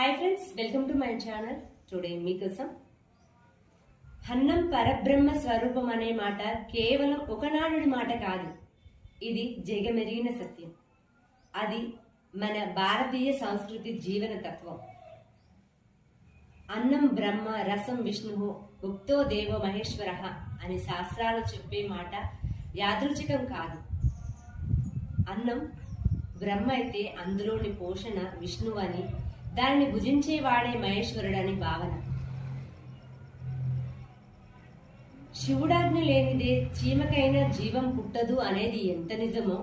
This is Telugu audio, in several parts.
Hi friends welcome to my channel. Today మీకోసం అన్నం పరబ్రహ్మ స్వరూపం అనే మాట కేవలం ఒకనాడుడి మాట కాదు. ఇది జగమెరిగిన సత్యం. అది మన భారతీయ సంస్కృతి జీవన తత్వం. అన్నం బ్రహ్మ రసం విష్ణువు ఉక్తో దేవో మహేశ్వర అని శాస్త్రాలు చెప్పే మాట యాదృచ్ఛికం కాదు. అన్నం బ్రహ్మ అయితే అందులోని పోషణ విష్ణువు అని దానిని భుజించేవాడే మహేశ్వరుడని భావన. శివుడాజ్ఞ లేనిదే చీమకైనా జీవం పుట్టదు అనేది ఎంత నిజమో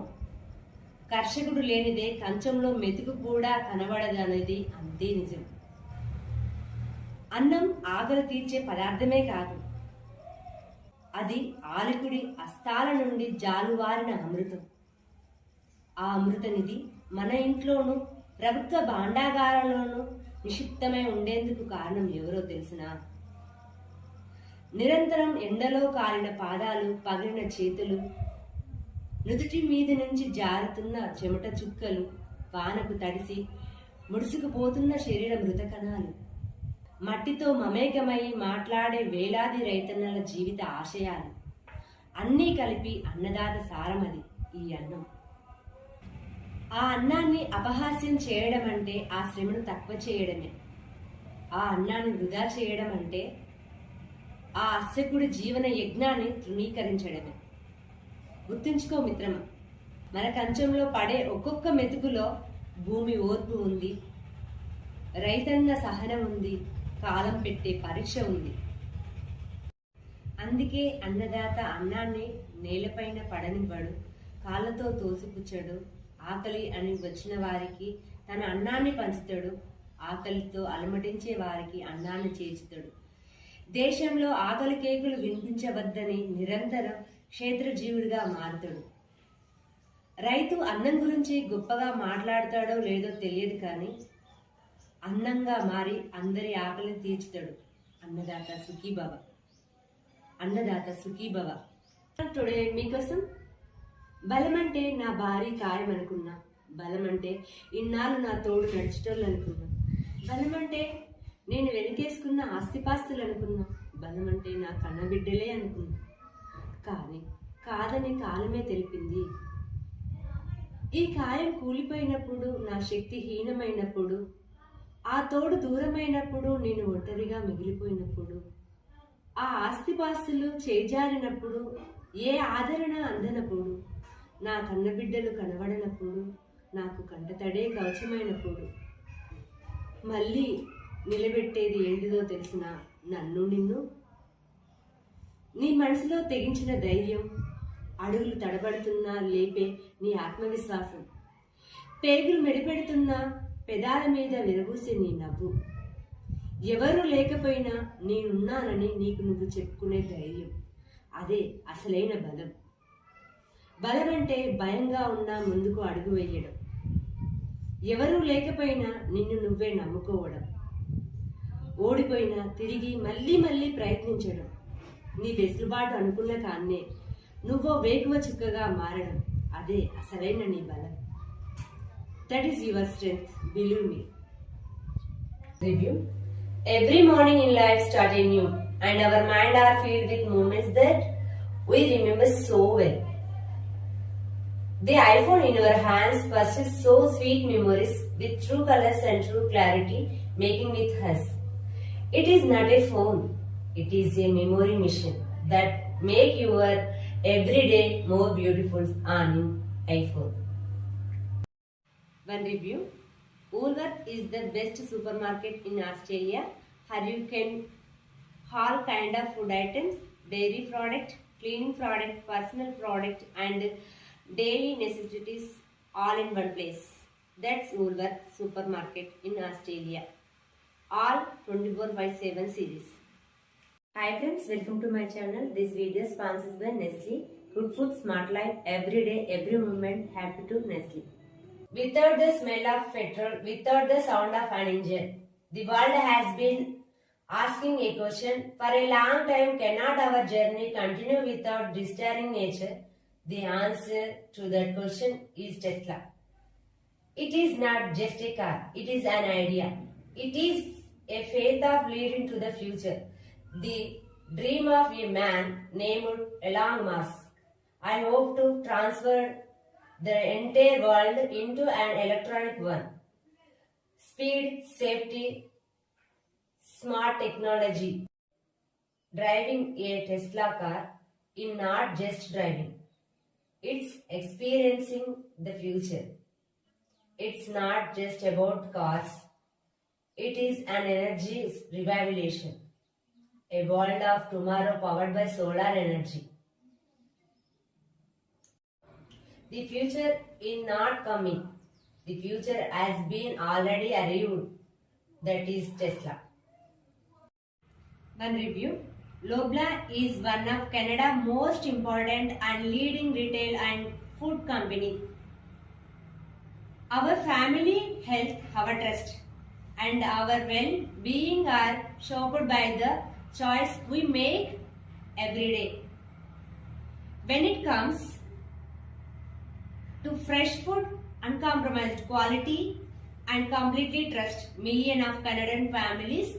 కర్షకుడు లేనిదే కంచంలో మెతుకు కూడా కనబడదు అనేది అంతే నిజం. అన్నం ఆకలి తీర్చే పదార్థమే కాదు అది ఆలికుడి అస్తాల నుండి జాలువారిన అమృతం. ఆ అమృతనిధి మన ఇంట్లోనూ ప్రభుత్వ భాండాగారంలోనూ నిషిప్తమై ఉండేందుకు కారణం ఎవరో తెలిసినా? నిరంతరం ఎండలో కాలిన పాదాలు పగిలిన చేతులు నుదుటి మీది నుంచి జారుతున్న చెమట చుక్కలు వానకు తడిసి ముడుసుకుపోతున్న శరీర మృతకణాలు మట్టితో మమేకమై మాట్లాడే వేలాది రైతన్నల జీవిత ఆశయాలు. అన్నీ కలిపి అన్నదాత సారమది ఈ అన్నం. ఆ అన్నాన్ని అపహాస్యం చేయడం అంటే ఆ శ్రమను తక్కువ చేయడమే. ఆ అన్నాన్ని వృధా చేయడం అంటే ఆ అస్యకుడి జీవన యజ్ఞాన్ని తృణీకరించడమే. గుర్తుంచుకో మిత్రమా మన కంచంలో పడే ఒక్కొక్క మెతుకులో భూమి ఓర్పు ఉంది రైతన్న సహనం ఉంది కాలం పెట్టే పరీక్ష ఉంది. అందుకే అన్నదాత అన్నాన్ని నేలపైన పడనివ్వడు కాళ్ళతో తోసిపుచ్చడు ఆకలి అని వచ్చిన వారికి తన అన్నాన్ని పంచుతాడు. ఆకలితో అలమటించే వారికి అన్నాన్ని చేర్చుతాడు. దేశంలో ఆకలి కేకులు వినిపించవద్దని నిరంతరం క్షేత్రజీవుడిగా మారుతాడు. రైతు అన్నం గురించి గొప్పగా మాట్లాడతాడో లేదో తెలియదు కానీ అన్నంగా మారి అందరి ఆకలిని తీర్చుతాడు. అన్నదాత సుఖీభవ. అన్నదాత సుఖీభవ. టుడే మీకోసం బలమంటే నా భారీ కాయం అనుకున్నా బలమంటే ఇన్నాళ్ళు నా తోడు నడిచేటోళ్ళు అనుకున్నా బలమంటే నేను వెనకేసుకున్న ఆస్తిపాస్తులు అనుకున్నా బలమంటే నా కన్నబిడ్డలే అనుకున్నా. కానీ కాదని కాలమే తెలిపింది. ఈ కాయం కూలిపోయినప్పుడు నా శక్తి హీనమైనప్పుడు ఆ తోడు దూరమైనప్పుడు నేను ఒంటరిగా మిగిలిపోయినప్పుడు ఆ ఆస్తిపాస్తులు చేజారినప్పుడు ఏ ఆదరణ అందనప్పుడు నా కన్నబిడ్డలు కనబడనప్పుడు నాకు కంటతడే కవచమైనప్పుడు మళ్ళీ నిలబెట్టేది ఏంటిదో తెలిసిన నన్ను నిన్ను? నీ మనసులో తెగించిన ధైర్యం అడుగులు తడబడుతున్నా లేపే నీ ఆత్మవిశ్వాసం పేగులు మెడిపెడుతున్నా పెదాల మీద విరబూసే నీ నవ్వు. ఎవరు లేకపోయినా నేనున్నానని నీకు నువ్వు చెప్పుకునే ధైర్యం అదే అసలైన బలం. బలం అంటే భయంగా ఉన్నా ముందుకు అడుగు వేయడం. ఎవరూ లేకపోయినా నిన్ను నువ్వే నమ్ముకోవడం. ఓడిపోయినా తిరిగి మళ్ళీ మళ్ళీ ప్రయత్నించడం. నీ వెసులుబాటు అనుకున్న కాన్నే నువ్వో వేగువ చుక్కగా మారడం. అదే అసలైన నీ బలం. That is your strength believe me review every morning in life start in you and our mind are filled with moments that we remember so well The iPhone in your hands persists so sweet memories with true colors and true clarity, making with us. It is not a phone, it is a memory machine that make your everyday more beautiful on iPhone. One review. Woolworth is the best supermarket in Australia. Here you can all kind of food items, dairy product, cleaning product, personal product, and daily necessities all in one place. That's Woolworth supermarket in Australia. All 24 by 7 series. Hi friends, welcome to my channel. This video is sponsored by Nestle. Good food, smart life, every day, every moment, happy to Nestle. Without the smell of petrol, without the sound of an engine, the world has been asking a question for a long time cannot our journey continue without disturbing nature? The answer to that question is Tesla. It is not just a car, it is an idea. It is a faith of leading to the future. The dream of a man named Elon Musk. I hope to transfer the entire world into an electronic one. Speed, safety, smart technology. Driving a Tesla car in not just driving. It's experiencing the future. It's not just about cars. It is an energy revivalation. A world of tomorrow powered by solar energy. The future is not coming. The future has been already arrived. That is Tesla. One review. Lobla is one of Canada's most important and leading retail and food company. Our family health, our trust, and our well-being are shaped by the choice we make every day. When it comes to fresh food, uncompromised quality, and completely trust million of Canadian families,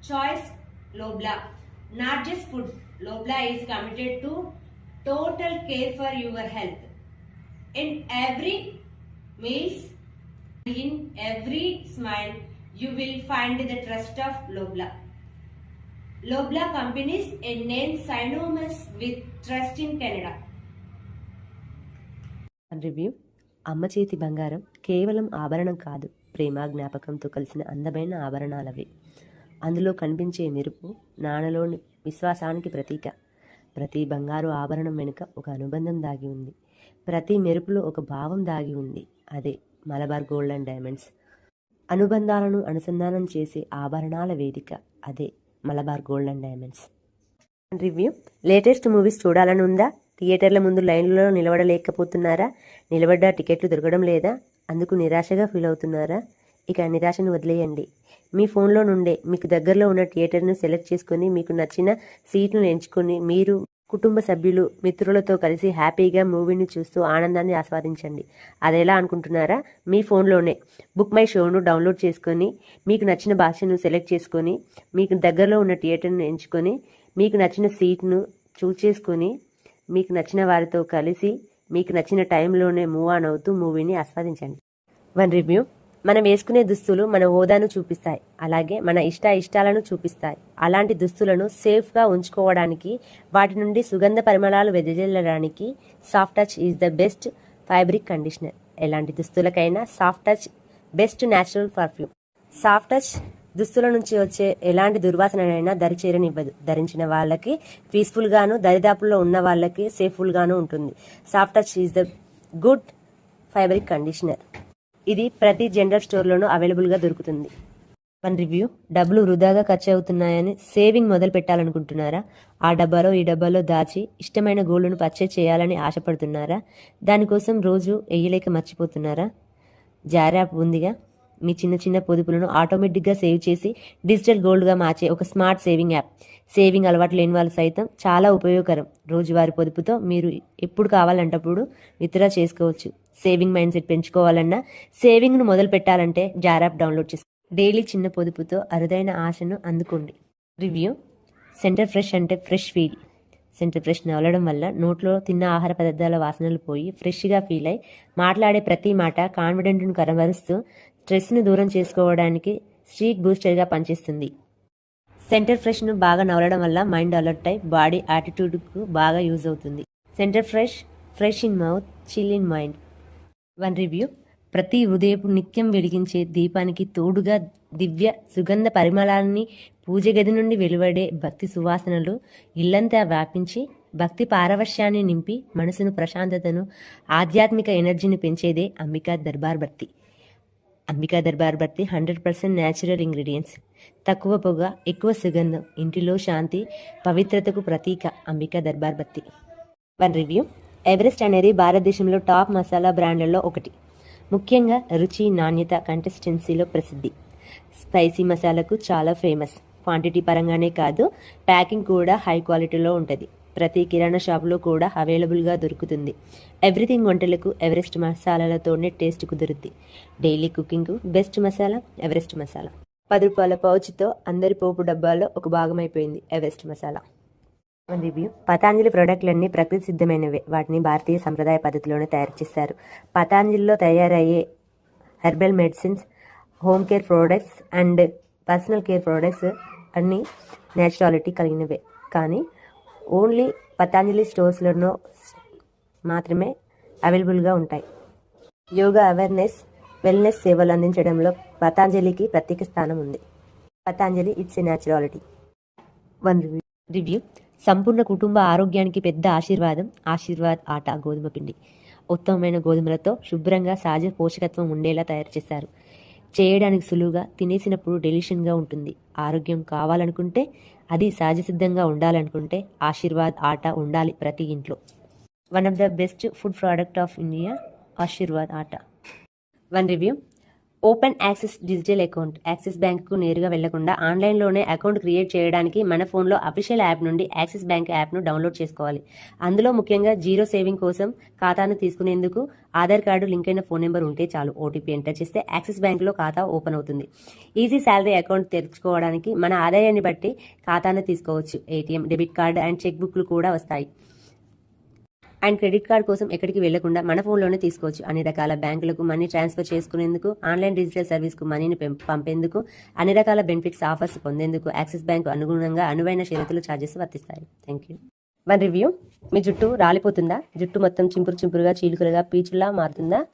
choice Lobla. Not just food, Lobla is committed to total care for your health. In every meals, in every smile, you will find the trust of Lobla. Lobla companies a name synonymous with trust in Canada. Review అమ్మ చేతి బంగారం కేవలం ఆభరణం కాదు ప్రేమ జ్ఞాపకంతో కలిసిన అందమైన ఆభరణాలవి అందులో కనిపించే మెరుపు నాణలోని విశ్వాసానికి ప్రతీక. ప్రతి బంగారు ఆభరణం వెనుక ఒక అనుబంధం దాగి ఉంది. ప్రతి మెరుపులో ఒక భావం దాగి ఉంది. అదే మలబార్ గోల్డ్ అండ్ డైమండ్స్. అనుబంధాలను అనుసంధానం చేసే ఆభరణాల వేదిక. అదే Malabar gold and diamonds. Review. Latest movies చూడాలని ఉందా? థియేటర్ల ముందు లైన్లలో నిలబడలేకపోతున్నారా? నిలబడ్డ టికెట్లు దొరకడం లేదా? అందుకు నిరాశగా ఫీల్ అవుతున్నారా? ఇక నిరాశను వదిలేయండి. మీ ఫోన్లో నుండే మీకు దగ్గరలో ఉన్న థియేటర్ను సెలెక్ట్ చేసుకొని మీకు నచ్చిన సీట్ను ఎంచుకొని మీరు కుటుంబ సభ్యులు మిత్రులతో కలిసి హ్యాపీగా మూవీని చూస్తూ ఆనందాన్ని ఆస్వాదించండి. అది ఎలా అనుకుంటున్నారా? మీ ఫోన్లోనే. బుక్ మై షోను డౌన్లోడ్ చేసుకొని మీకు నచ్చిన భాషను సెలెక్ట్ చేసుకొని మీకు దగ్గరలో ఉన్న థియేటర్ను ఎంచుకొని మీకు నచ్చిన సీట్ను చూస్ చేసుకొని మీకు నచ్చిన వారితో కలిసి మీకు నచ్చిన టైంలోనే మూవ్ ఆన్ అవుతూ మూవీని ఆస్వాదించండి. One review. మనం వేసుకునే దుస్తులు మన హోదాను చూపిస్తాయి. అలాగే మన ఇష్ట ఇష్టాలను చూపిస్తాయి. అలాంటి దుస్తులను సేఫ్గా ఉంచుకోవడానికి వాటి నుండి సుగంధ పరిమళాలు వెదజల్లడానికి soft touch is the best fabric conditioner ఎలాంటి దుస్తులకైనా soft touch best natural perfume soft touch దుస్తుల నుంచి వచ్చే ఎలాంటి దుర్వాసనైనా దరిచేరనివ్వదు. ధరించిన వాళ్ళకి పీస్ఫుల్గాను దరిదాపుల్లో ఉన్న వాళ్ళకి సేఫ్ఫుల్గాను ఉంటుంది. Soft touch is the good fabric conditioner ఇది ప్రతి జనరల్ స్టోర్లోనూ అవైలబుల్గా దొరుకుతుంది. One review. డబ్బులు వృధాగా ఖర్చు అవుతున్నాయని సేవింగ్ మొదలు పెట్టాలనుకుంటున్నారా? ఆ డబ్బాలో ఈ డబ్బాలో దాచి ఇష్టమైన గోల్డ్ను పర్చేజ్ చేయాలని ఆశపడుతున్నారా? దానికోసం రోజు వెయ్యలేక మర్చిపోతున్నారా? జార్ యాప్ ఉందిగా? మీ చిన్న చిన్న పొదుపులను ఆటోమేటిక్గా సేవ్ చేసి డిజిటల్ గోల్డ్గా మార్చే ఒక స్మార్ట్ సేవింగ్ యాప్. సేవింగ్ అలవాటు లేని వాళ్ళు సైతం చాలా ఉపయోగకరం. రోజువారి పొదుపుతో మీరు ఎప్పుడు కావాలంటప్పుడు విత్డ్రా చేసుకోవచ్చు. సేవింగ్ మైండ్ సెట్ పెంచుకోవాలన్నా సేవింగ్ను మొదలు పెట్టాలంటే జార్ డౌన్లోడ్ చేసుకో డైలీ చిన్న పొదుపుతో అరుదైన ఆశను అందుకోండి. రివ్యూ సెంటర్ ఫ్రెష్ అంటే ఫ్రెష్ ఫీల్. సెంటర్ ఫ్రెష్ నవలడం వల్ల నోట్లో తిన్న ఆహార పదార్థాల వాసనలు పోయి ఫ్రెష్గా ఫీల్ అయి మాట్లాడే ప్రతి మాట కాన్ఫిడెంట్ను కనబరుస్తూ స్ట్రెస్ను దూరం చేసుకోవడానికి స్ట్రీట్ బూస్టర్గా పనిచేస్తుంది. సెంటర్ ఫ్రెష్ను బాగా నవలడం వల్ల మైండ్ అలర్ట్ అయి బాడీ యాటిట్యూడ్కు బాగా యూజ్ అవుతుంది. Center fresh fresh in mouth chill in mind. One review. ప్రతి ఉదయపు నిత్యం వెలిగించే దీపానికి తోడుగా దివ్య సుగంధ పరిమళాన్ని పూజ గది నుండి వెలువడే భక్తి సువాసనలు ఇల్లంతా వ్యాపించి భక్తి పారవశ్యాన్ని నింపి మనసును ప్రశాంతతను ఆధ్యాత్మిక ఎనర్జీని పెంచేదే Ambika Darbar Batti Ambika Darbar Batti hundred percent natural ingredients. తక్కువ పొగ ఎక్కువ సుగంధం ఇంటిలో శాంతి పవిత్రతకు ప్రతీక Ambika Darbar Batti one review. Everest అనేది భారతదేశంలో టాప్ మసాలా బ్రాండ్లలో ఒకటి. ముఖ్యంగా రుచి నాణ్యత కంటెస్టెన్సీలో ప్రసిద్ధి. స్పైసీ మసాలాకు చాలా ఫేమస్ క్వాంటిటీ పరంగానే కాదు ప్యాకింగ్ కూడా హై క్వాలిటీలో ఉంటుంది. ప్రతి కిరాణా షాపులో కూడా అవైలబుల్గా దొరుకుతుంది. ఎవ్రీథింగ్ వంటలకు ఎవరెస్ట్ మసాలాలతోనే టేస్ట్ కుదురుద్ది. డైలీ కుకింగ్కు బెస్ట్ మసాలా ఎవరెస్ట్ మసాలా. పది రూపాయల పౌచ్తో అందరి పోపు డబ్బాల్లో ఒక భాగం అయిపోయింది ఎవరెస్ట్ మసాలా. రివ్యూ పతాంజలి ప్రోడక్ట్లన్నీ ప్రకృతి సిద్ధమైనవే వాటిని భారతీయ సంప్రదాయ పద్ధతిలోనే తయారు చేస్తారు. పతాంజలిలో తయారయ్యే herbal medicines home care products and personal care products అన్నీ నేచురాలిటీ కలిగినవే. కానీ ఓన్లీ పతాంజలి స్టోర్స్లోనో మాత్రమే అవైలబుల్గా ఉంటాయి. యోగా అవేర్నెస్ వెల్నెస్ సేవలు అందించడంలో పతాంజలికి ప్రత్యేక స్థానం ఉంది. Patanjali it's a naturality one review review. సంపూర్ణ కుటుంబ ఆరోగ్యానికి పెద్ద ఆశీర్వాదం ఆశీర్వాద్ ఆట గోధుమ పిండి. ఉత్తమమైన గోధుమలతో శుభ్రంగా సహజ పోషకత్వం ఉండేలా తయారు చేశారు. చేయడానికి సులువుగా తినేసినప్పుడు డెలిషన్గా ఉంటుంది. ఆరోగ్యం కావాలనుకుంటే అది సహజ సిద్ధంగా ఉండాలనుకుంటే ఆశీర్వాద్ ఆట ఉండాలి ప్రతి ఇంట్లో. One of the best food product of India Aashirvaad atta. One review open access digital account. Axis బ్యాంకుకు నేరుగా వెళ్ళకుండా ఆన్లైన్లోనే అకౌంట్ క్రియేట్ చేయడానికి మన ఫోన్లో అఫీషియల్ యాప్ నుండి యాక్సిస్ బ్యాంక్ యాప్ను డౌన్లోడ్ చేసుకోవాలి. అందులో ముఖ్యంగా జీరో సేవింగ్ కోసం ఖాతాను తీసుకునేందుకు ఆధార్ కార్డు లింక్ అయిన ఫోన్ నెంబర్ ఉంటే చాలు. ఓటీపీ ఎంటర్ చేస్తే యాక్సిస్ బ్యాంక్లో ఖాతా ఓపెన్ అవుతుంది. ఈజీ శాలరీ అకౌంట్ తెరుచుకోవడానికి మన ఆదాయాన్ని బట్టి ఖాతాను తీసుకోవచ్చు. ATM debit card and cheque బుక్లు కూడా వస్తాయి. అండ్ క్రెడిట్ కార్డ్ కోసం ఎక్కడికి వెళ్ళకుండా మన ఫోన్లోనే తీసుకోవచ్చు. అన్ని రకాల బ్యాంకులకు మనీ ట్రాన్స్ఫర్ చేసుకునేందుకు ఆన్లైన్ డిజిటల్ సర్వీస్కు మనీని పెం- పంపేందుకు అన్ని రకాల బెనిఫిట్స్ ఆఫర్స్ పొందేందుకు యాక్సిస్ బ్యాంకు అనుగుణంగా అనువైన షరతులు ఛార్జెస్ వర్తిస్తాయి. Thank you. One review. మీ జుట్టు రాలిపోతుందా? జుట్టు మొత్తం చింపురు చింపురుగా చీలుకలుగా పీచులా మారుతుందా?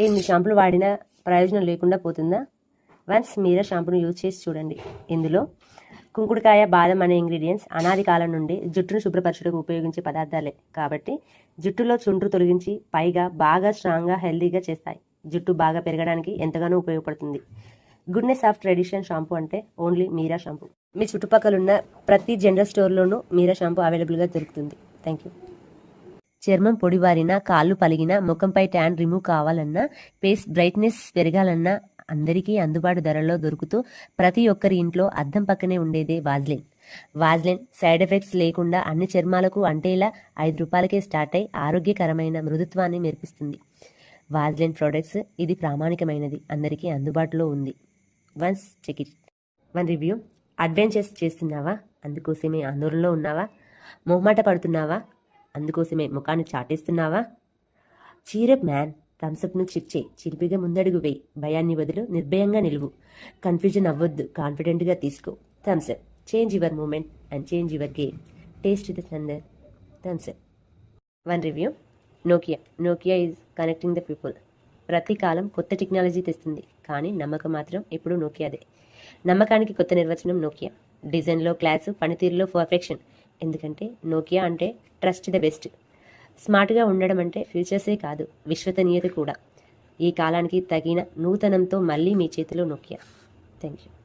ఎన్ని షాంపులు వాడినా ప్రయోజనం లేకుండా పోతుందా? వన్స్ మీరే షాంపూను యూజ్ చేసి చూడండి. ఇందులో కుంకుడుకాయ బాదం అనే ఇంగ్రీడియంట్స్ అనాది కాలం నుండి జుట్టును శుభ్రపరచుటకు ఉపయోగించే పదార్థాలే. కాబట్టి జుట్టులో చుండ్రు తొలగించి పైగా బాగా స్ట్రాంగ్గా హెల్దీగా చేస్తాయి. జుట్టు బాగా పెరగడానికి ఎంతగానో ఉపయోగపడుతుంది. గుడ్నెస్ ఆఫ్ ట్రెడిషన్ షాంపూ అంటే ఓన్లీ మీరా షాంపూ మీ చుట్టుపక్కల ఉన్న ప్రతి జనరల్ స్టోర్లోనూ మీరా షాంపూ అవైలబుల్గా దొరుకుతుంది. థ్యాంక్ యూ చర్మం పొడిబారినా కాళ్ళు పలిగినా ముఖంపై ట్యాన్ రిమూవ్ కావాలన్నా ఫేస్ బ్రైట్నెస్ పెరగాలన్నా అందరికీ అందుబాటు ధరల్లో దొరుకుతూ ప్రతి ఒక్కరి ఇంట్లో అద్దం పక్కనే ఉండేదే వాజ్లిన్. వాజ్లిన్ సైడ్ ఎఫెక్ట్స్ లేకుండా అన్ని చర్మాలకు అంటేలా ఐదు రూపాయలకే స్టార్ట్ అయి ఆరోగ్యకరమైన మృదుత్వాన్ని మెరిపిస్తుంది. వాజ్లిన్ ప్రొడక్ట్స్ ఇది ప్రామాణికమైనది. అందరికీ అందుబాటులో ఉంది. Once check it. One review. Adventures చేస్తున్నావా? అందుకోసమే ఆందోళనలో ఉన్నావా? మొహమాట పడుతున్నావా? అందుకోసమే ముఖాన్ని చాటేస్తున్నావా? చీరప్ మ్యాన్ థమ్సప్ను చిప్ చేయి. చిలిపిగా ముందడుగు వేయి. భయాన్ని వదులు. నిర్భయంగా నిలువు. కన్ఫ్యూజన్ అవ్వద్దు. కాన్ఫిడెంట్గా తీసుకో. Thums Up change your moment and change your game. Taste the thunder Thums Up one review. Nokia. Nokia is connecting the people. ప్రతి కాలం కొత్త టెక్నాలజీ తెస్తుంది. కానీ నమ్మకం మాత్రం ఇప్పుడు నోకియాదే. నమ్మకానికి కొత్త నిర్వచనం నోకియా. డిజైన్లో క్లాసు పనితీరులో పర్ఫెక్షన్. ఎందుకంటే నోకియా అంటే ట్రస్ట్ ద బెస్ట్. స్మార్ట్గా ఉండడం అంటే ఫ్యూచర్సే కాదు విశ్వసనీయత కూడా. ఈ కాలానికి తగిన నూతనంతో మళ్ళీ మీ చేతిలో నొక్కియా. Thank you